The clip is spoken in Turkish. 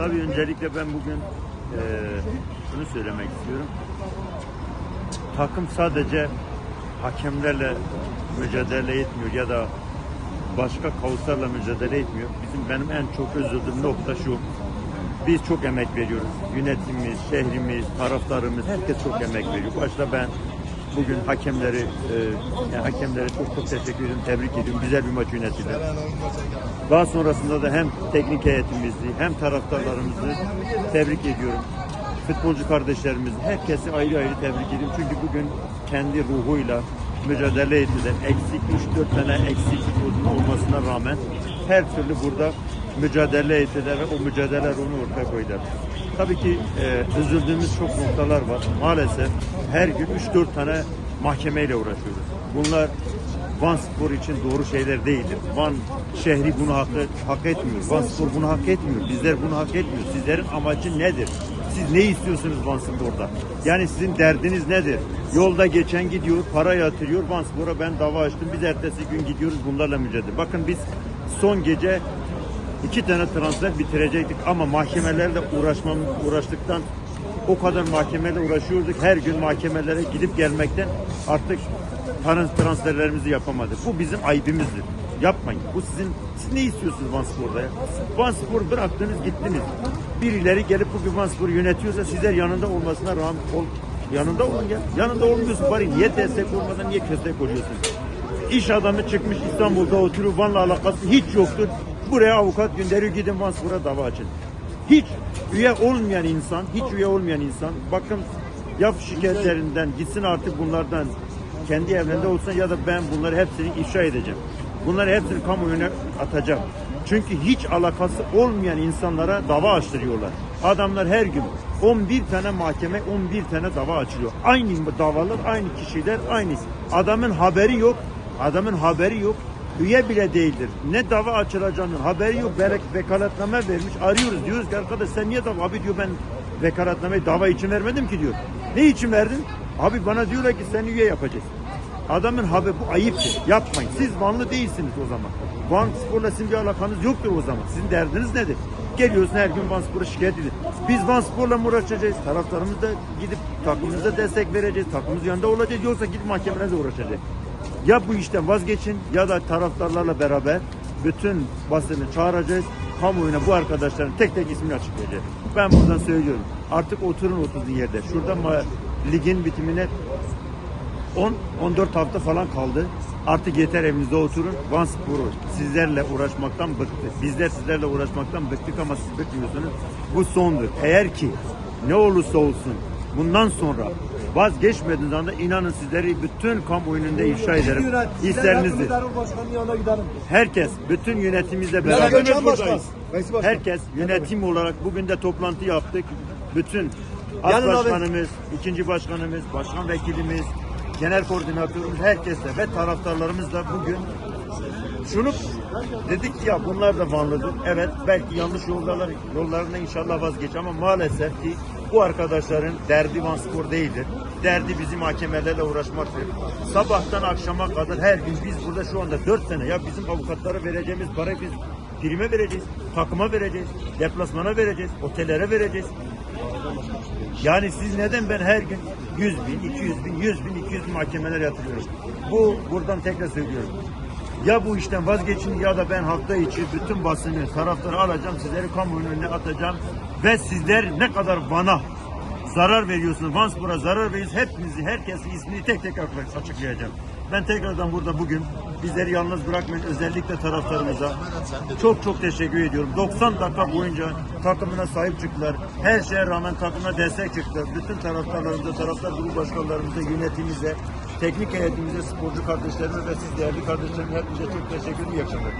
Tabii öncelikle ben bugün eee şunu söylemek istiyorum. Takım sadece hakemlerle mücadele etmiyor ya da başka kaoslarla mücadele etmiyor. Bizim benim en çok üzüldüğüm nokta şu. Biz çok emek veriyoruz. Yönetimimiz, şehrimiz, taraftarımız herkes çok emek veriyor. Başta ben bugün hakemleri e, yani hakemlere çok çok teşekkür ediyorum, tebrik ediyorum. Güzel bir maç yönetildi. Daha sonrasında da hem teknik heyetimizi hem taraftarlarımızı tebrik ediyorum. Futbolcu kardeşlerimizi, herkesi ayrı ayrı tebrik ediyorum. Çünkü bugün kendi ruhuyla mücadele ettiler. Eksik 3-4 tane eksik futbolcunun olmasına rağmen her türlü burada mücadele ettiler ve o mücadele ruhunu ortaya koydular. Tabii ki e, üzüldüğümüz çok noktalar var. Maalesef her gün 3-4 tane mahkemeyle uğraşıyoruz. Bunlar Van Spor için doğru şeyler değildir. Van şehri bunu hak, hak etmiyor. Van Spor bunu hak etmiyor. Bizler bunu hak etmiyor. Sizlerin amacı nedir? Siz ne istiyorsunuz Van Spor'da? Yani sizin derdiniz nedir? Yolda geçen gidiyor, para yatırıyor. Van Spor'a ben dava açtım. Biz ertesi gün gidiyoruz bunlarla mücadele. Bakın biz son gece iki tane transfer bitirecektik ama mahkemelerle uğraşmam, uğraştıktan o kadar mahkemeyle uğraşıyorduk. Her gün mahkemelere gidip gelmekten artık trans- transferlerimizi yapamadık. Bu bizim ayıbımızdır. Yapmayın. Bu sizin siz ne istiyorsunuz Van Spor'da ya? Van Spor bıraktınız gittiniz. Birileri gelip bugün Van Spor'u yönetiyorsa sizler yanında olmasına rağmen ol, yanında olun ya. Yanında olmuyorsun bari niye destek olmadan niye köstek oluyorsun? İş adamı çıkmış İstanbul'da oturuyor Van'la alakası hiç yoktur. Buraya avukat gönderiyor gidin Van Spor'a dava açın. Hiç üye olmayan insan, hiç üye olmayan insan bakın ya şikayetlerinden gitsin artık bunlardan kendi evlerinde olsun ya da ben bunları hepsini ifşa edeceğim. Bunları hepsini kamuoyuna atacağım. Çünkü hiç alakası olmayan insanlara dava açtırıyorlar. Adamlar her gün 11 tane mahkeme 11 tane dava açılıyor. Aynı davalar, aynı kişiler, aynı. Adamın haberi yok. Adamın haberi yok. Üye bile değildir. Ne dava açılacağının haberi yok. Belki vekaletname vermiş. Arıyoruz diyoruz ki arkadaş sen niye dava? Abi diyor ben vekaletnameyi dava için vermedim ki diyor. Ne için verdin? Abi bana diyorlar ki seni üye yapacağız. Adamın haberi bu ayıptır. Yapmayın. Siz Vanlı değilsiniz o zaman. Van Spor'la sizin bir alakanız yoktur o zaman. Sizin derdiniz nedir? Geliyorsun her gün Van Spor'a şikayet edin. Biz Van Spor'la mı uğraşacağız? Taraftarımız da gidip takımımıza destek vereceğiz. Takımımız yanında olacağız. Yoksa gidip mahkemelerde uğraşacağız. Ya bu işten vazgeçin ya da taraftarlarla beraber bütün basını çağıracağız. Kamuoyuna bu arkadaşların tek tek ismini açıklayacağız. Ben buradan söylüyorum. Artık oturun oturduğun yerde. Şurada ligin bitimine 10 14 hafta falan kaldı. Artık yeter evinizde oturun. Van Spor'u sizlerle uğraşmaktan bıktık. Bizler sizlerle uğraşmaktan bıktık ama siz bıkmıyorsunuz. Bu sondur. Eğer ki ne olursa olsun bundan sonra vazgeçmediğiniz anda inanın sizleri bütün kamuoyunun önünde ifşa ederim. Hislerinizi. Başkanın yanına giderim. Herkes, bütün yönetimimizle beraber. Herkes yönetim olarak bugün de toplantı yaptık. Bütün as başkanımız, ikinci başkanımız, başkan vekilimiz, genel koordinatörümüz herkesle ve taraftarlarımızla bugün şunu dedik ki ya bunlar da Vanlıdır. Evet belki yanlış yoldalar, yollarına inşallah vazgeç ama maalesef ki bu arkadaşların derdi Van Spor değildir. Derdi bizim mahkemelerle uğraşmaktır. Sabahtan akşama kadar her gün biz burada şu anda 4 sene ya bizim avukatlara vereceğimiz para biz prime vereceğiz, takıma vereceğiz, deplasmana vereceğiz, otellere vereceğiz. Yani siz neden ben her gün 100 bin, 200 bin, 100 bin, 200 bin mahkemeler yatırıyorum. Bu buradan tekrar söylüyorum. Ya bu işten vazgeçin ya da ben hafta içi bütün basını, taraftarı alacağım, sizleri kamuoyunun önüne atacağım. Ve sizler ne kadar bana zarar veriyorsunuz, Vanspor'a zarar veriyorsunuz, hepinizi, herkesi ismini tek tek açıklayacağım. Ben tekrardan burada bugün bizleri yalnız bırakmayın, özellikle taraftarımıza çok çok teşekkür ediyorum. 90 dakika boyunca takımına sahip çıktılar. Her şeye rağmen takımına destek çıktılar. Bütün taraftarlarımıza, taraftar grup başkanlarımıza, yönetimimize, teknik heyetimize, sporcu kardeşlerime ve siz değerli kardeşlerim hepinize çok teşekkür ederim. İyi akşamlar.